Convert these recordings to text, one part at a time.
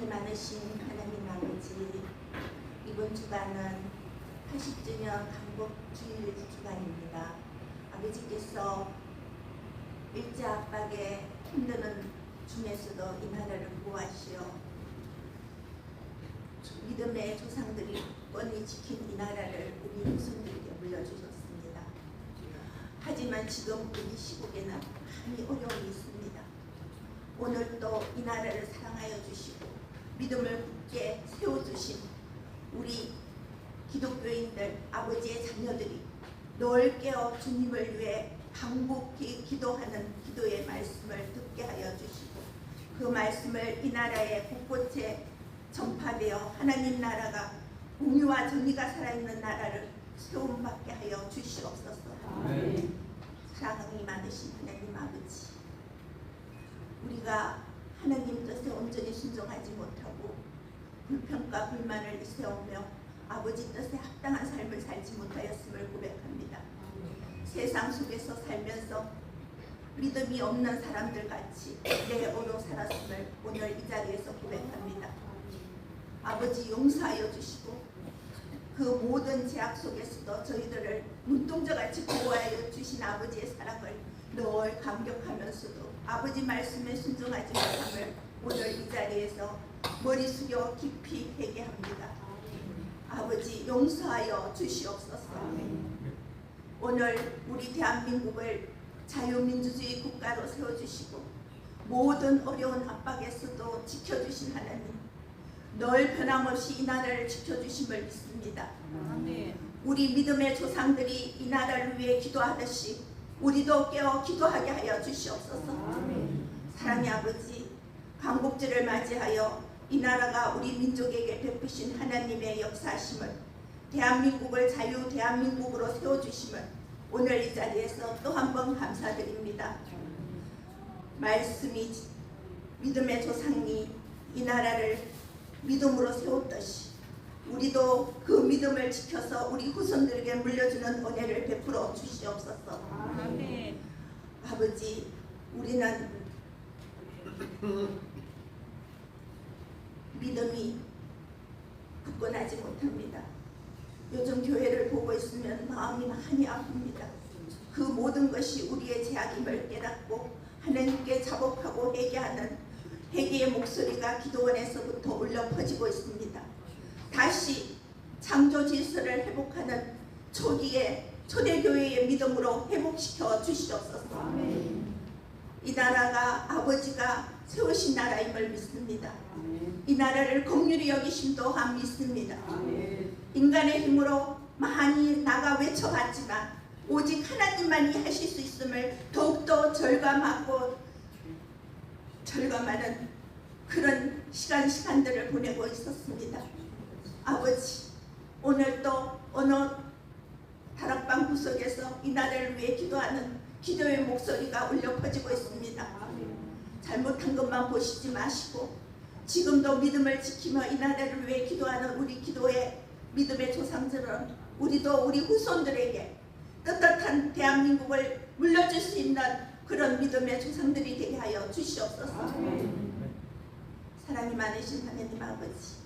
사랑이 많으신 하나님 아버지 이번 주간은 80주년 강복주일 주간입니다. 아버지께서 일자 압박에 힘드는 중에서도 이 나라를 구하시어 믿음의 조상들이 뻔히 지킨 이 나라를 우리 후손들에게 물려주셨습니다. 하지만 지금 우리 시국에는 많이 어려움이 있습니다. 오늘 또이 나라를 사랑하여 주시고 믿음을 굳게 세워주신 우리 기독교인들 아버지의 자녀들이 널 깨어 주님을 위해 강복히 기도하는 기도의 말씀을 듣게 하여 주시고 그 말씀을 이 나라의 곳곳에 전파되어 하나님 나라가 공유와 정의가 살아있는 나라를 세움받게 하여 주시옵소서. 아멘. 사랑이 많으신 하나님 아버지 우리가 하나님 뜻에 온전히 순종하지 못하고 불평과 불만을 세우며 아버지 뜻에 합당한 삶을 살지 못하였음을 고백합니다. 세상 속에서 살면서 믿음이 없는 사람들 같이 내어로 살았음을 오늘 이 자리에서 고백합니다. 아버지 용서하여 주시고 그 모든 제약 속에서도 저희들을 눈동자같이 보호하여 주신 아버지의 사랑을 늘 감격하면서도 아버지 말씀에 순종하지 못함을 오늘 이 자리에서 머리 숙여 깊이 회개합니다. 아버지 용서하여 주시옵소서. 오늘 우리 대한민국을 자유민주주의 국가로 세워주시고 모든 어려운 압박에서도 지켜주신 하나님 늘 변함없이 이 나라를 지켜주심을 믿습니다. 우리 믿음의 조상들이 이 나라를 위해 기도하듯이 우리도 깨어 기도하게 하여 주시옵소서. 사랑의 아버지, 광복절을 맞이하여 이 나라가 우리 민족에게 베푸신 하나님의 역사심을 대한민국을 자유 대한민국으로 세워주심을 오늘 이 자리에서 또 한 번 감사드립니다. 말씀이 믿음의 조상이 이 나라를 믿음으로 세웠듯이 우리도 그 믿음을 지켜서 우리 후손들에게 물려주는 은혜를 베풀어 주시옵소서. 아버지, 우리는 믿음이 굳건하지 못합니다. 요즘 교회를 보고 있으면 마음이 많이 아픕니다. 그 모든 것이 우리의 제약임을 깨닫고 하나님께 자복하고 회개하는 회개의 목소리가 기도원에서부터 울려 퍼지고 있습니다. 다시 창조 질서를 회복하는 초기의 초대교회의 믿음으로 회복시켜 주시옵소서. 이 나라가 아버지가 세우신 나라임을 믿습니다. 이 나라를 긍휼히 여기심 또한 믿습니다. 인간의 힘으로 많이 나가 외쳐봤지만 오직 하나님만이 하실 수 있음을 더욱더 절감하고 절감하는 그런 시간 시간들을 보내고 있었습니다. 아버지 오늘 또 어느 다락방 구석에서 이 나라를 위해 기도하는 기도의 목소리가 울려 퍼지고 있습니다. 잘못한 것만 보시지 마시고 지금도 믿음을 지키며 이 나라를 위해 기도하는 우리 기도의 믿음의 조상들은 우리도 우리 후손들에게 떳떳한 대한민국을 물려줄 수 있는 그런 믿음의 조상들이 되게 하여 주시옵소서. 사랑이 많으신 하나님 아버지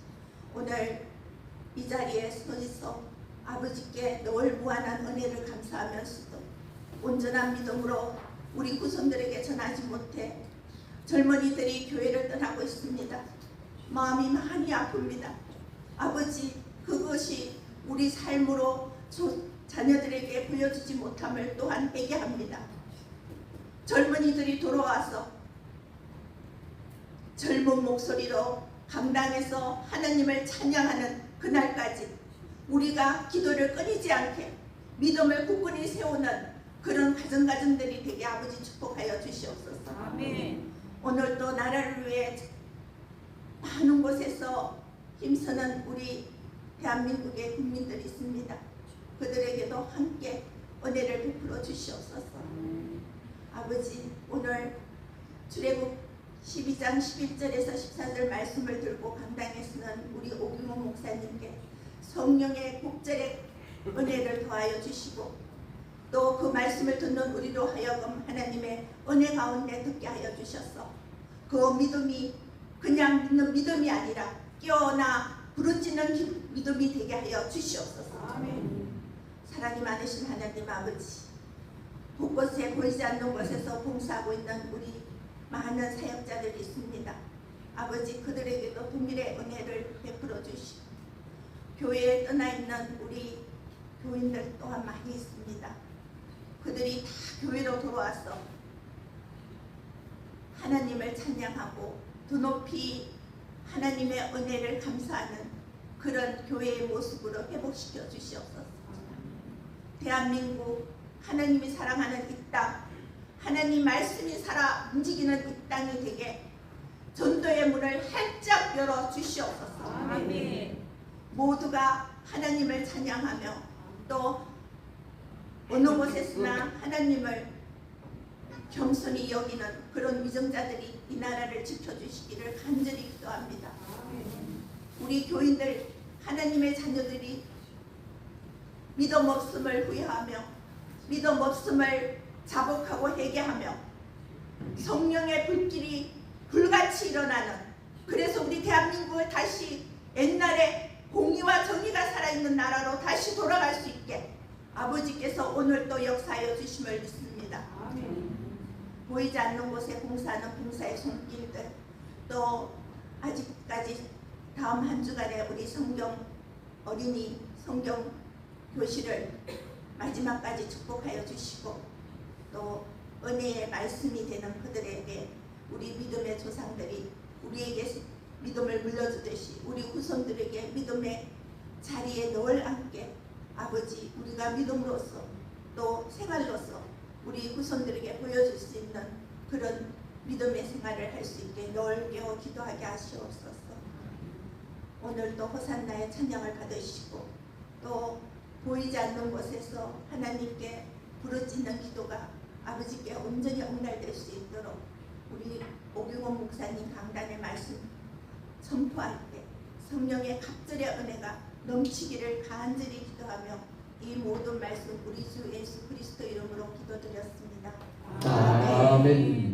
오늘 이 자리에 서서 아버지께 늘 무한한 은혜를 감사하면서도 온전한 믿음으로 우리 후손들에게 전하지 못해 젊은이들이 교회를 떠나고 있습니다. 마음이 많이 아픕니다. 아버지 그것이 우리 삶으로 조- 자녀들에게 보여주지 못함을 또한 회개합니다. 젊은이들이 돌아와서 젊은 목소리로 강당에서 하나님을 찬양하는 그날까지 우리가 기도를 끊이지 않게 믿음을 굳건히 세우는 그런 가정가정들이 되게 아버지 축복하여 주시옵소서. 오늘도 나라를 위해 많은 곳에서 힘쓰는 우리 대한민국의 국민들이 있습니다. 그들에게도 함께 은혜를 베풀어 주시옵소서. 아버지 오늘 출애굽 12장 11절에서 14절 말씀을 들고 강당에 서는 우리 오규모 목사님께 성령의 복절의 은혜를 더하여 주시고 또 그 말씀을 듣는 우리로 하여금 하나님의 은혜 가운데 듣게 하여 주셔서 그 믿음이 그냥 믿는 믿음이 아니라 깨어나 부르짖는 기- 믿음이 되게 하여 주시옵소서. 사랑이 많으신 하나님 아버지 곳곳에 보이지 않는 곳에서 봉사하고 있는 우리 많은 사역자들이 있습니다. 아버지 그들에게도 동일의 은혜를 베풀어 주시고 교회에 떠나 있는 우리 교인들 또한 많이 있습니다. 그들이 다 교회로 돌아와서 하나님을 찬양하고 두 높이 하나님의 은혜를 감사하는 그런 교회의 모습으로 회복시켜 주시옵소서. 대한민국 하나님이 사랑하는 이 땅, 하나님 말씀이 살아 움직이는 이 땅이 되게 전도의 문을 활짝 열어 주시옵소서. 모두가 하나님을 찬양하며 또 어느 곳에서나 하나님을 겸손히 여기는 그런 위정자들이 이 나라를 지켜주시기를 간절히 기도합니다. 우리 교인들 하나님의 자녀들이 믿음 없음을 후회하며 믿음 없음을 자복하고 회개하며 성령의 불길이 불같이 일어나는 그래서 우리 대한민국을 다시 옛날에 공의와 정의가 살아있는 나라로 다시 돌아갈 수 있게 아버지께서 오늘 또 역사하여 주심을 믿습니다. 보이지 않는 곳에 봉사하는 봉사의 손길들 또 아직까지 다음 한 주간에 우리 성경 어린이 성경 교실을 마지막까지 축복하여 주시고 또 은혜의 말씀이 되는 그들에게 우리 믿음의 조상들이 우리에게 믿음을 물려주듯이 우리 후손들에게 믿음의 자리에 늘 앉게 아버지 우리가 믿음으로써 또 생활로서 우리 후손들에게 보여줄 수 있는 그런 믿음의 생활을 할 수 있게 늘 깨워 기도하게 하시옵소서. 오늘도 호산나의 찬양을 받으시고 또 보이지 않는 곳에서 하나님께 부르짖는 기도가 아버지께 온전히 응달될 수 있도록 우리 오경원 목사님 강단의 말씀 선포할 때 성령의 갑절의 은혜가 넘치기를 간절히 기도하며 이 모든 말씀 우리 주 예수 그리스도 이름으로 기도드렸습니다. 아멘.